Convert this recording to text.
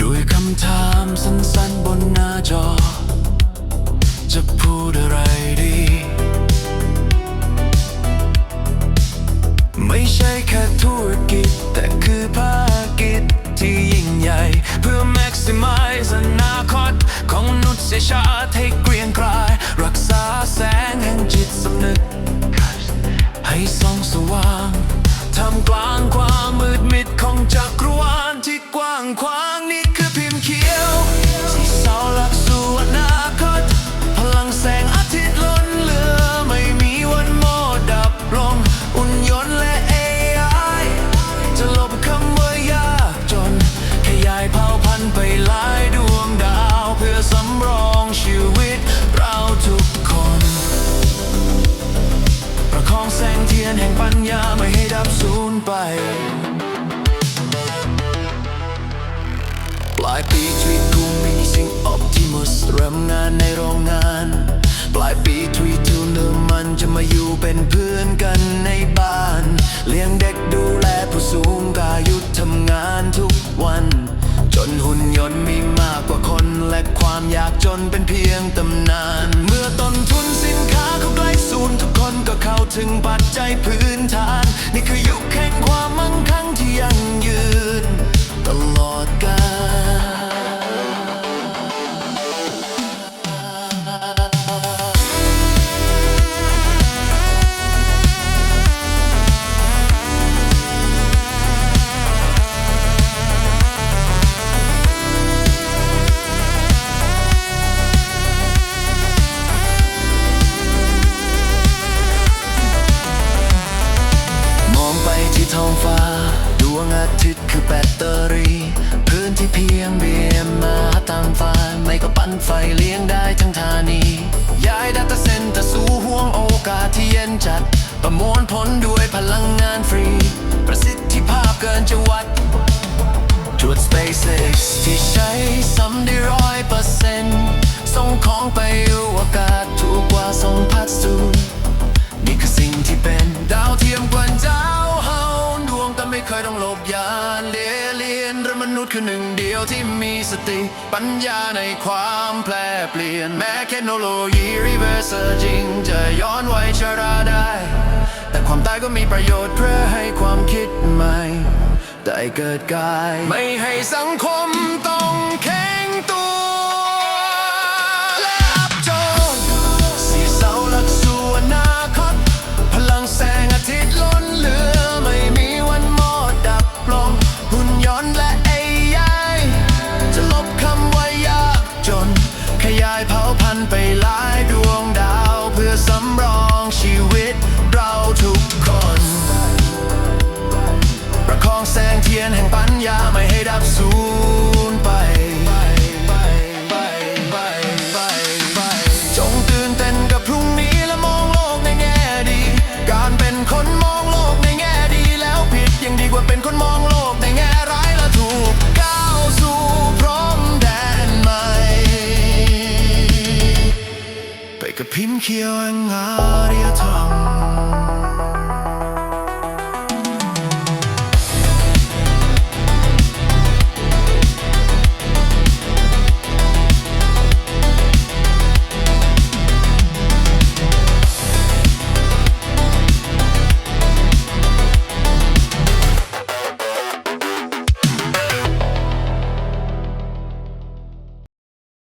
ด้วยคำถามสั้นๆบนหน้าจอ จะพูดอะไรดี ไม่ใช่แค่ธุรกิจ แต่คือภาคกิจที่ยิ่งใหญ่ เพื่อ maximize อนาคต ของมนุษยชาติให้เกรียงไกรรักษาแสงแห่งจิตสำนึก ให้ส่องสว่าง ทำกลางความมืดมิดของจักรวาลที่กว้างขวางนี่คือ ยนแห่งปัญญาไม่ให้ดับสูญไป ปลายปีทวีกูมีสิ่งออปติมัสเริ่มงานในโรงงาน ปลายปีทวีทูเนื้อมันจะมาอยู่เป็นเพื่อนกันในบ้าน เลี้ยงเด็กดูแลผู้สูงอายุทำงานทุกวัน จนหุ่นยนต์มีมากกว่าคนและความอยากจนเป็นเพียงตำนาน ถึงปัจจัยพื้น พื้นที่เพียงเบียมมาตามฟ้าไม่ก็ปั้นไฟเลี้ยงได้ทั้งธานีย้ายดัตเตอร์เซ็นตอร์สู่ห่วงโอกาสที่เย็นจัด ประมวลผลด้วยพลังงานฟรี ประสิทธิภาพเกินจะวัดจวด SpaceX ที่ใช้ซ้ำได้ร้อยเปอร์เซ็นต์ส่งของไปอวกาศถูกกว่าส่งพัสดุนี่คือสิ่งที่เป็น ดาวเทียมกว่าดาวเฮาดวงแต่ไม่เคยต้องหลบยานเลี มนุษย์คือหนึ่งเดียวที่มีสติ ปัญญาในความแปรเปลี่ยน แม้เทคโนโลยีรีเวอร์สจริง จะย้อนวัยชราได้ แต่ความตายก็มีประโยชน์เพื่อให้ความคิดใหม่ ได้เกิดกาย ไม่ให้สังคมต้องแค่ น กับพิมพ์เขียวแหงอารยธรรม